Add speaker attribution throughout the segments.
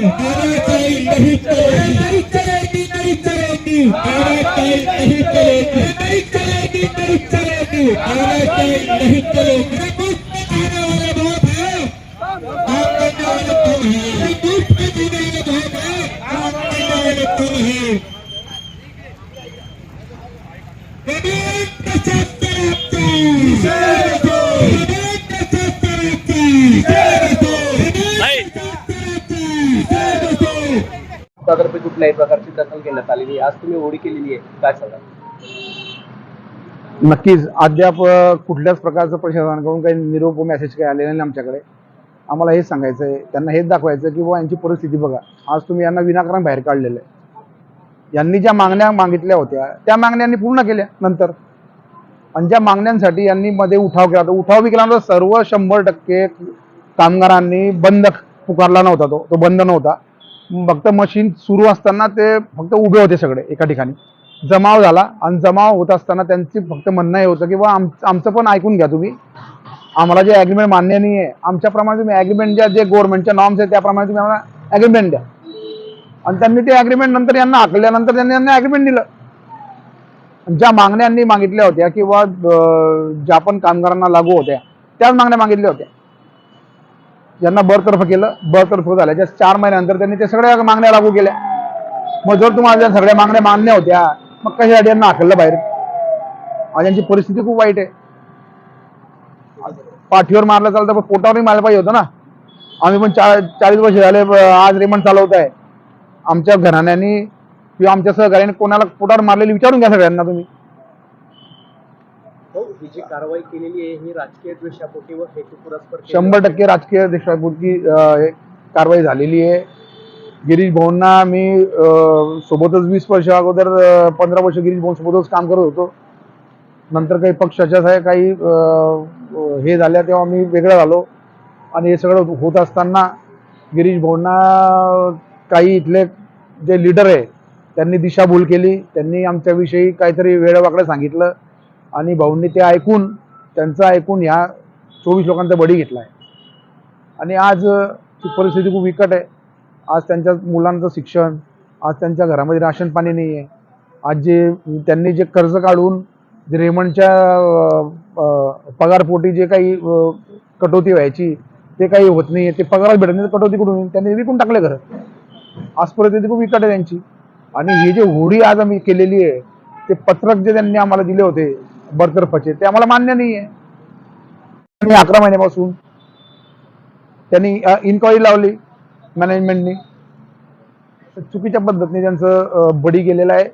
Speaker 1: नहीं चलेगी नहीं चलेगी नहीं चलेगी आवाजाही नहीं चलेगी नहीं चलेगी नहीं चलेगी आवाजाही नहीं चलेगी बुश में जीने वाले बहुत आप वाले में जीने वाले बहुत आप वाले
Speaker 2: तर्फे कुठल्याही प्रकारची दखल घेण्यात आलेली आज तुम्ही होळी केलेली आहे. काय सांगा
Speaker 3: नक्कीच. अद्याप कुठल्याच प्रकारचं प्रशासनाकडून काही निरोप मेसेज काही आलेला नाही आमच्याकडे. आम्हाला हेच सांगायचं आहे. त्यांना हेच दाखवायचं की बाबा यांची परिस्थिती बघा. आज तुम्ही यांना विनाकारण बाहेर काढलेलं आहे. यांनी ज्या मागण्या मागितल्या होत्या त्या मागण्या यांनी पूर्ण केल्या नंतर. आणि ज्या मागण्यांसाठी यांनी मध्ये उठाव केला होता उठाव बी सर्व शंभर टक्के कामगारांनी बंद पुकारला नव्हता तो. तो बंद नव्हता. फक्त मशीन सुरू असताना ते फक्त उभे होते सगळे एका ठिकाणी. जमाव झाला आणि जमाव होत असताना त्यांची फक्त म्हणणं हे होतं की बा आम आमचं पण ऐकून घ्या तुम्ही. आम्हाला जे ॲग्रीमेंट मान्य नाही आहे आमच्याप्रमाणे तुम्ही ॲग्रीमेंट द्या जे गव्हर्नमेंटच्या नॉर्म्स आहेत त्याप्रमाणे तुम्ही आम्हाला ॲग्रीमेंट द्या. आणि त्यांनी ते ॲग्रीमेंट नंतर यांना आकल्यानंतर त्यांनी यांना ॲग्रीमेंट दिलं. ज्या मागण्या यांनी मागितल्या होत्या किंवा ज्या पण कामगारांना लागू होत्या त्याच मागण्या मागितल्या होत्या. ज्यांना बरतर्फ केलं. बरतर्फ झाल्याच्या चार महिन्यानंतर त्यांनी ते सगळ्या मागण्या लागू केल्या. मग जर तुम्हाला सगळ्या मागण्या मान्य होत्या मग कशासाठी यांना आखलं बाहेर? आज यांची परिस्थिती खूप वाईट आहे. पाठीवर मारलं चालतं पण पोटावरही मारलं पाहिजे होतं ना. आम्ही पण चा चाळीस वर्ष झाले आज रेमंड चालवत आहे आमच्या घराण्यानी किंवा आमच्या सहकार्याने कोणाला पोटावर मारलेली विचारून घ्या सगळ्यांना तुम्ही.
Speaker 2: हो जी कारवाई केलेली आहे ही राजकीय द्वेषापोटी व हेतू पुरस्पर
Speaker 3: शंभर टक्के राजकीय देशपूर्ती कारवाई झालेली आहे. गिरीश भाऊंना मी सोबतच वीस वर्ष अगोदर पंधरा वर्ष गिरीश भाऊ सोबतच काम करत होतो. नंतर काही पक्षाच्या काही हे झाल्या तेव्हा मी वेगळा झालो. आणि हे सगळं होत असताना गिरीश भाऊंना काही इथले जे लिडर आहे त्यांनी दिशाभूल केली. त्यांनी आमच्याविषयी काहीतरी वेळवाकडं सांगितलं. आणि भाऊंनी ते ऐकून त्यांचं ऐकून ह्या चोवीस लोकांचा बळी घेतला आहे आणि आज परिस्थिती खूप विकट आहे. आज त्यांच्या मुलांचं शिक्षण आज त्यांच्या घरामध्ये राशन पाणी नाही आहे आज जे त्यांनी जे कर्ज काढून जे रेमंडच्या पगारपोटी जे काही कटोती व्हायची ते काही होत नाही ते पगारच भेटत नाही तर कटोती कुठून त्यांनी विकून टाकले घर. आज परिस्थिती खूप विकट आहे त्यांची. आणि ही जे होडी आज आम्ही केलेली आहे ते पत्रक जे त्यांनी आम्हाला दिले होते बडतर्फाचे ते आम्हाला मान्य नाही आहे अकरा महिन्यापासून त्यांनी इन्क्वायरी लावली मॅनेजमेंटनी चुकीच्या पद्धतीने त्यांचं बडी गेलेलं आहे.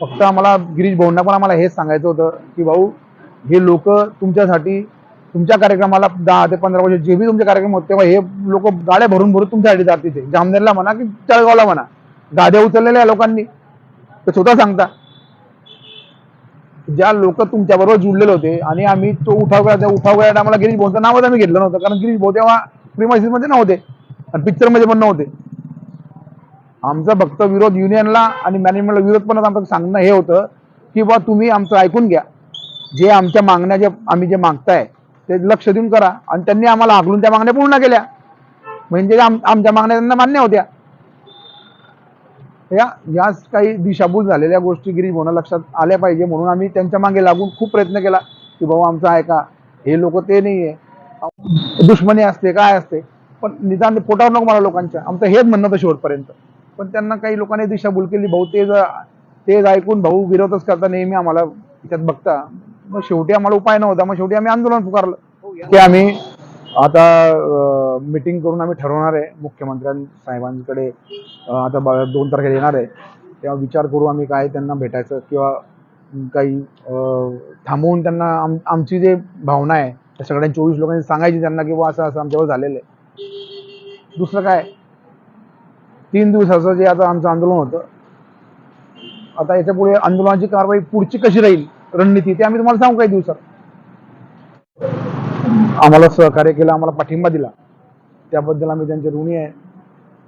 Speaker 3: फक्त आम्हाला गिरीश भाऊंना पण आम्हाला हेच सांगायचं होतं की भाऊ हे लोक तुमच्यासाठी तुमच्या कार्यक्रमाला दहा ते पंधरा वर्ष जे बी तुमचे कार्यक्रम होते तेव्हा हे लोक गाड्या भरून भरून तुमच्यासाठी जात तिथे जामनेरला म्हणा की तळगावला म्हणा. गाड्या उचललेल्या लोकांनी. ते स्वतः सांगता. ज्या लोक तुमच्या बरोबर जुळलेले होते आणि आम्ही तो उठाव त्या उठाव केला आम्हाला गिरीश भाऊचं नावच आम्ही घेतलं नव्हतं. कारण गिरीश भाऊ तेव्हा प्रिमायसिसमध्ये नव्हते. आणि पिक्चरमध्ये पण नव्हते. आमचा फक्त विरोध युनियनला आणि मॅनेजमेंटला विरोध पण आमचं सांगणं हे होतं की बा तुम्ही आमचं ऐकून घ्या. जे आमच्या मागण्या जे आम्ही जे मागताय ते लक्ष देऊन करा. आणि त्यांनी आम्हाला हाकलून त्या मागण्या पूर्ण केल्या. म्हणजे आमच्या मागण्या त्यांना मान्य होत्या. या या काही दिशाभूल झालेल्या गोष्टी गिरीश भाऊना लक्षात आल्या पाहिजे म्हणून आम्ही त्यांच्या मागे लागून खूप प्रयत्न केला की भाऊ आमचा आहे का? हे लोक ते नाही आहे दुश्मनी असते काय असते? पण निदान पोटावर नको मला लोकांच्या. आमचं हेच म्हणणं होतं शेवटपर्यंत. पण त्यांना काही लोकांनी दिशाभूल केली. भाऊ ते जर तेच ऐकून भाऊ विरोधच करता नेहमी आम्हाला त्यात बघता. मग शेवटी आम्हाला उपाय नव्हता. मग शेवटी आम्ही आंदोलन पुकारलं. की आम्ही आता मीटिंग करून आम्ही ठरवणार आहे. मुख्यमंत्र्यां साहेबांकडे आता ब- दोन तारखेला येणार आहे. तेव्हा विचार करू आम्ही काय त्यांना भेटायचं किंवा काही अं, थांबवून त्यांना आम आमची जे भावना आहे त्या सगळ्या चोवीस लोकांनी सांगायची त्यांना की असं असं आमच्यावर झालेलं आहे. दुसरं काय? तीन दिवसाचं जे आता आमचं आंदोलन होतं आता याच्यापुढे आंदोलनाची कारवाई पुढची कशी राहील? रणनीती ते आम्ही तुम्हाला सांगू काही दिवसात. आम्हाला सहकार्य केलं आम्हाला पाठिंबा दिला. त्याबद्दल आम्ही त्यांचे ऋणी आहे.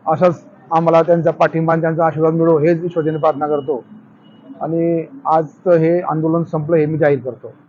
Speaker 3: असंच आम्हाला त्यांचा पाठिंबा आणि त्यांचा आशीर्वाद मिळो हेच ईश्वरचरणी प्रार्थना करतो. आणि आज हे आंदोलन संपलं हे मी जाहीर करतो.